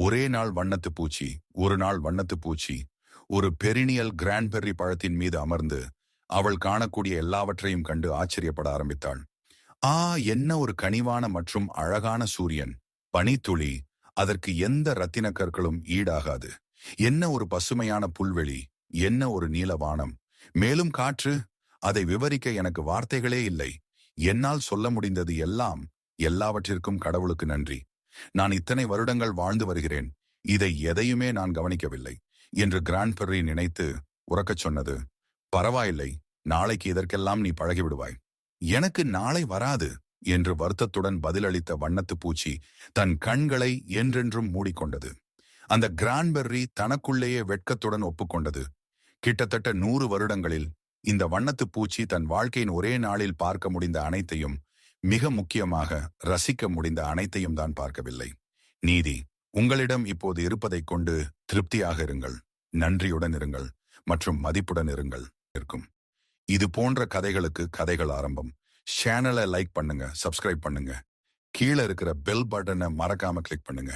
ஒரே நாள் வண்ணத்து பூச்சி ஒரு நாள் வண்ணத்து பூச்சி ஒரு பெரினியல் கிராண்ட்பெர்ரி பழத்தின் மீது அமர்ந்து அவள் காணக்கூடிய எல்லாவற்றையும் கண்டு ஆச்சரியப்பட ஆரம்பித்தாள். ஆ என்ன ஒரு கனிவான மற்றும் அழகான சூரியன்! பனித்துளி அதற்கு எந்த ரத்தின கற்களும் ஈடாகாது. என்ன ஒரு பசுமையான புல்வெளி என்ன ஒரு நீலவானம் மேலும் காற்று அதை விவரிக்க எனக்கு வார்த்தைகளே இல்லை. என்னால் சொல்ல முடிந்தது எல்லாம் எல்லாவற்றிற்கும் கடவுளுக்கு நன்றி. நான் இத்தனை வருடங்கள் வாழ்ந்து வருகிறேன். இதை எதையுமே நான் கவனிக்கவில்லை. என்று கிராண்ட்பெர்ரி நினைத்து உறக்கச் சொன்னது. பரவாயில்லை நாளைக்கு இதற்கெல்லாம் நீ பழகிவிடுவாய். எனக்கு நாளை வராது என்று வருத்தத்துடன் பதிலளித்த வண்ணத்து பூச்சி தன் கண்களை என்றென்றும் மூடிக்கொண்டது. அந்த கிரான்பெர்ரி தனக்குள்ளேயே வெட்கத்துடன் ஒப்புக்கொண்டது. கிட்டத்தட்ட நூறு வருடங்களில் இந்த வண்ணத்து பூச்சி தன் வாழ்க்கையின் ஒரே நாளில் பார்க்க முடிந்த அனைத்தையும் மிக முக்கியமாக ரசிக்க முடிந்த அனைத்தையும் தான் பார்க்கவில்லை. நீதி உங்களிடம் இப்போது இருப்பதைக் கொண்டு திருப்தியாக இருங்கள். நன்றியுடன் இருங்கள் மற்றும் மதிப்புடன் இருங்கள் இருக்கும். இது போன்ற கதைகளுக்கு கதைகள் ஆரம்பம். சேனலை லைக் பண்ணுங்க சப்ஸ்கிரைப் பண்ணுங்க. கீழே இருக்கிற பெல் பட்டனை மறக்காம கிளிக் பண்ணுங்க.